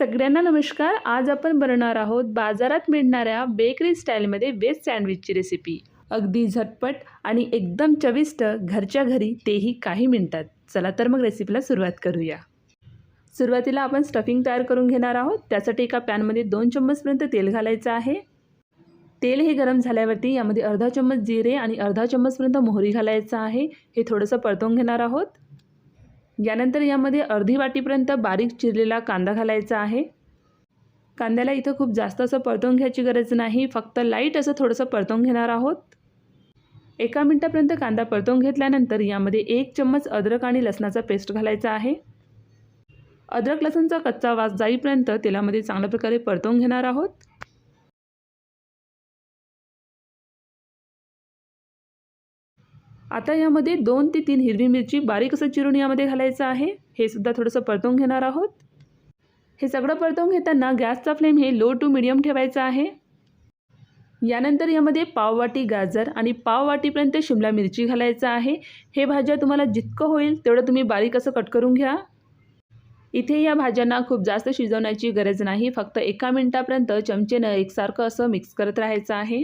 सगळ्यांना नमस्कार. आज आपण बनवणार आहोत बाजारात मिळणाऱ्या बेकरी स्टाईलमध्ये वेज सँडविचची रेसिपी अगदी झटपट आणि एकदम चविष्ट घरच्या घरी तेही काही मिनटात. चला तर मग रेसिपीला सुरुवात करूया. सुरुवातीला आपण स्टफिंग तयार करून घेणार आहोत. त्यासाठी एका पॅनमध्ये दोन चम्मचपर्यंत तेल घालायचं आहे. तेल हे गरम झाल्यावरती यामध्ये अर्धा चम्मच जिरे आणि अर्धा चम्मचपर्यंत मोहरी घालायचं आहे. हे थोडंसं परतवून घेणार आहोत. यानंतर यामध्ये अर्धी वाटीपर्यंत बारीक चिरलेला कांदा घालायचा आहे. कांद्याला इथं खूप जास्त असं परतवून घ्यायची गरज नाही. फक्त लाइट असं थोडंसं परतवून घेणार आहोत. एका मिनटापर्यंत कांदा परतवून घेतल्यानंतर यामध्ये एक चम्मच अद्रक आणि लसणाचा पेस्ट घालायचा आहे. अद्रक लसणचा कच्चा वास जाईपर्यंत तेलामध्ये चांगल्या प्रकारे परतवून घेणार आहोत. आता यामध्ये दोन ते तीन हिरवी मिरची बारीक असं चिरून यामध्ये घालायचं आहे. हे सुद्धा थोडंसं परतवून घेणार आहोत. हे सगळं परतवून घेताना गॅसचा फ्लेम हे लो टू मिडियम ठेवायचा आहे. यानंतर यामध्ये पाववाटी गाजर आणि पाववाटीपर्यंत शिमला मिरची घालायचं आहे. हे भाज्या तुम्हाला जितकं होईल तेवढं तुम्ही बारीक असं कट करून घ्या. इथे या भाज्यांना खूप जास्त शिजवण्याची गरज नाही. फक्त एका मिनटापर्यंत चमचेनं एकसारखं असं मिक्स करत राहायचं आहे.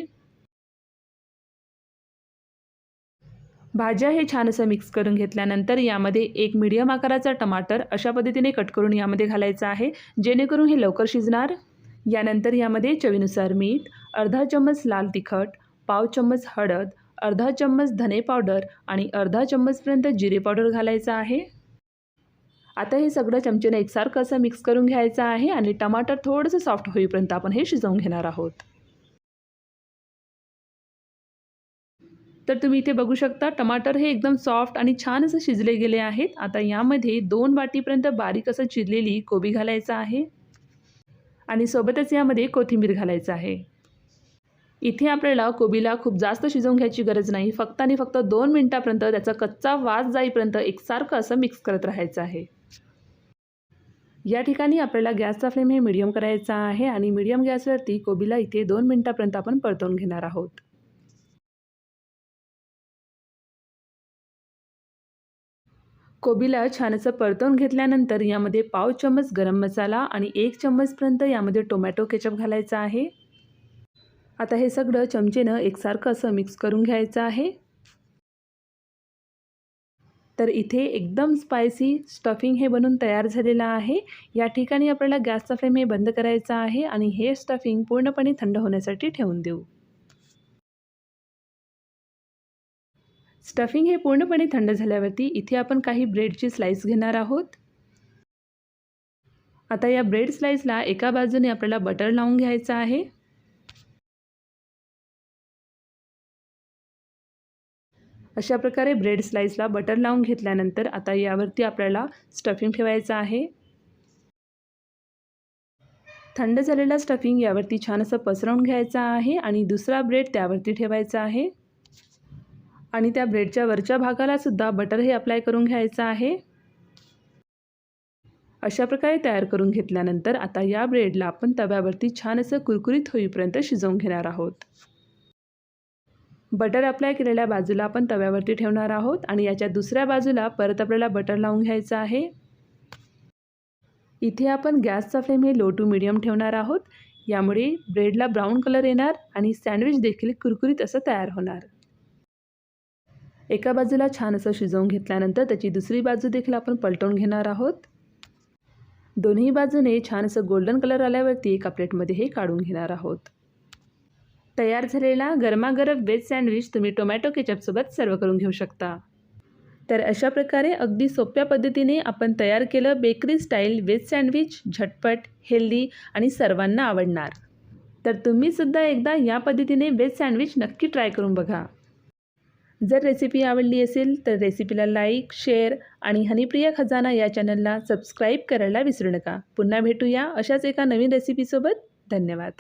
भाज्या हे छान असं मिक्स करून घेतल्यानंतर यामध्ये एक मीडियम आकाराचा टमाटर अशा पद्धतीने कट करून यामध्ये घालायचं आहे. जेणेकरून हे लवकर शिजणार. यानंतर यामध्ये चवीनुसार मीठ अर्धा चम्मच लाल तिखट पाव चम्मच हळद अर्धा चम्मच धने पावडर आणि अर्धा चम्मचपर्यंत जिरे पावडर घालायचं आहे. आता हे सगळं चमचेने एकसारखं असं मिक्स करून घ्यायचं आहे आणि टमाटर थोडंसं सॉफ्ट होईपर्यंत आपण हे शिजवून घेणार आहोत. तर तुम्ही इथे बघू शकता टमाटर हे एकदम सॉफ्ट आणि छान असं शिजले गेले आहेत. आता यामध्ये दोन वाटीपर्यंत बारीक असं चिरलेली कोबी घालायचं आहे. आणि सोबतच यामध्ये कोथिंबीर घालायचं आहे. इथे आपल्याला कोबीला खूप जास्त शिजवून घ्यायची गरज नाही. फक्त आणि फक्त दोन मिनटापर्यंत त्याचा कच्चा वास जाईपर्यंत एकसारखं असं मिक्स करत राहायचं आहे. या ठिकाणी आपल्याला गॅसचा फ्लेम हे मिडियम करायचा आहे आणि मिडियम गॅसवरती कोबीला इथे दोन मिनटापर्यंत आपण परतवून घेणार आहोत. कोबीला छान असं परतवून घेतल्यानंतर यामध्ये पाव चम्मच गरम मसाला आणि एक चम्मचपर्यंत यामध्ये टोमॅटो केचप घालायचा आहे. आता हे सगळं चमचेनं एकसारखं असं मिक्स करून घ्यायचं आहे. तर इथे एकदम स्पायसी स्टफिंग हे बनून तयार झालेलं आहे. या ठिकाणी आपल्याला गॅसचा फ्लेम हे बंद करायचा आहे आणि हे स्टफिंग पूर्णपणे थंड होण्यासाठी ठेवून देऊ. स्टफिंग हे पूर्णपणे थंड झाल्यावरती इथे आपण काही ब्रेडची स्लाईस घेणार आहोत. आता या ब्रेड स्लाईसला एका बाजूने आपल्याला बटर लावून घ्यायचं आहे. अशा प्रकारे ब्रेड स्लाईसला बटर लावून घेतल्यानंतर आता यावरती आपल्याला स्टफिंग ठेवायचं आहे. थंड झालेला स्टफिंग यावरती छान असं पसरवून घ्यायचा आहे आणि दुसरा ब्रेड त्यावरती ठेवायचा आहे. आणि त्या ब्रेडच्या वरच्या भागालासुद्धा बटरही बटर हे अप्लाय करून घ्यायचं आहे. अशा प्रकारे तयार करून घेतल्यानंतर आता या ब्रेडला आपण तव्यावरती छान असं कुरकुरीत होईपर्यंत शिजवून घेणार आहोत. बटर अप्लाय केलेल्या बाजूला आपण तव्यावरती ठेवणार आहोत आणि याच्या दुसऱ्या बाजूला परत आपल्याला बटर लावून घ्यायचं आहे. इथे आपण गॅसचा फ्लेम हे लो टू मिडियम ठेवणार आहोत. यामुळे ब्रेडला ब्राऊन कलर येणार आणि सँडविच देखील कुरकुरीत असं तयार होणार. एका बाजूला छान असं शिजवून घेतल्यानंतर त्याची दुसरी बाजू देखील आपण पलटवून घेणार आहोत. दोन्ही बाजूने छान असं गोल्डन कलर आल्यावरती एका प्लेटमध्ये हे काढून घेणार आहोत. तयार झालेला गरमागरम वेज सँडविच तुम्ही टोमॅटो केचपसोबत सर्व करून घेऊ शकता. तर अशा प्रकारे अगदी सोप्या पद्धतीने आपण तयार केलं बेकरी स्टाईल वेज सँडविच झटपट हेल्दी आणि सर्वांना आवडणार. तर तुम्हीसुद्धा एकदा या पद्धतीने वेज सँडविच नक्की ट्राय करून बघा. जर रेसिपी आवडली असेल तर रेसिपीला लाईक शेअर आणि हनीप्रिया खजाना या चॅनलला सबस्क्राईब करायला विसरू नका. पुन्हा भेटूया अशाच एका नवीन रेसिपीसोबत धन्यवाद.